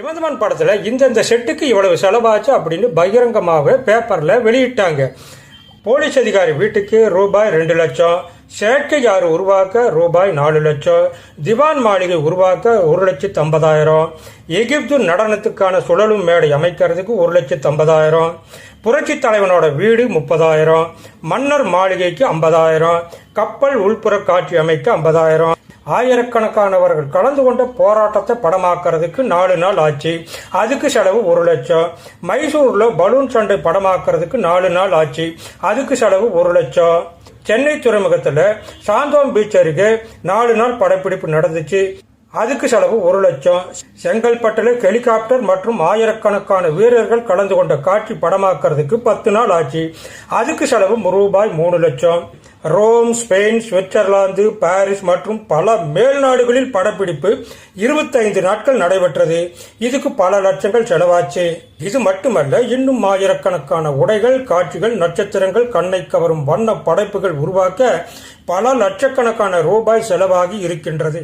சிவந்தமன் படத்தில் இந்தந்த செட்டுக்கு இவ்வளவு செலவாச்சு அப்படின்னு பகிரங்கமாகவே பேப்பரில் வெளியிட்டாங்க. போலீஸ் அதிகாரி வீட்டுக்கு ரூபாய் ரெண்டு லட்சம் செயற்கை ஆறு உருவாக்க ரூபாய் நாலு லட்சம் திவான் மாளிகை உருவாக்க ஒரு லட்சத்து ஐம்பதாயிரம் எகிப்து நடனத்துக்கான சுழலும் மேடை அமைக்கிறதுக்கு ஒரு லட்சத்து ஐம்பதாயிரம் புரட்சி தலைவனோட வீடு முப்பதாயிரம் மன்னர் மாளிகைக்கு ஐம்பதாயிரம் கப்பல் உள்புற காட்சி அமைக்க ஐம்பதாயிரம் ஆயிரக்கணக்கானவர்கள் கலந்து கொண்ட போராட்டத்தை படமாக்குறதுக்கு நாலு நாள் ஆச்சு. அதுக்கு செலவு ஒரு லட்சம். மைசூர்ல பலூன் சண்டை படமாக்குறதுக்கு நாலு நாள் ஆச்சு. அதுக்கு செலவு ஒரு லட்சம். சென்னை துறைமுகத்துல சாந்தோம் பீச் அருகே நாலு நாள் படப்பிடிப்பு நடந்துச்சு. அதுக்கு செலவு ஒரு லட்சம். செங்கல்பட்டுல ஹெலிகாப்டர் மற்றும் ஆயிரக்கணக்கான வீரர்கள் கலந்து கொண்ட காட்சி படமாக்குறதுக்கு பத்து நாள் ஆச்சு. அதுக்கு செலவு ரூபாய் மூணு லட்சம். ரோம் ஸ்பெயின் சுவிட்சர்லாந்து பாரிஸ் மற்றும் பல மேல்நாடுகளில் படப்பிடிப்பு இருபத்தைந்து நாட்கள் நடைபெற்றது. இதுக்கு பல லட்சங்கள் செலவாச்சு. இது மட்டுமல்ல இன்னும் ஆயிரக்கணக்கான உடைகள் காட்சிகள் நட்சத்திரங்கள் கண்ணை கவரும் வண்ண படைப்புகள் உருவாக்க பல லட்சக்கணக்கான ரூபாய் செலவாகி இருக்கின்றது.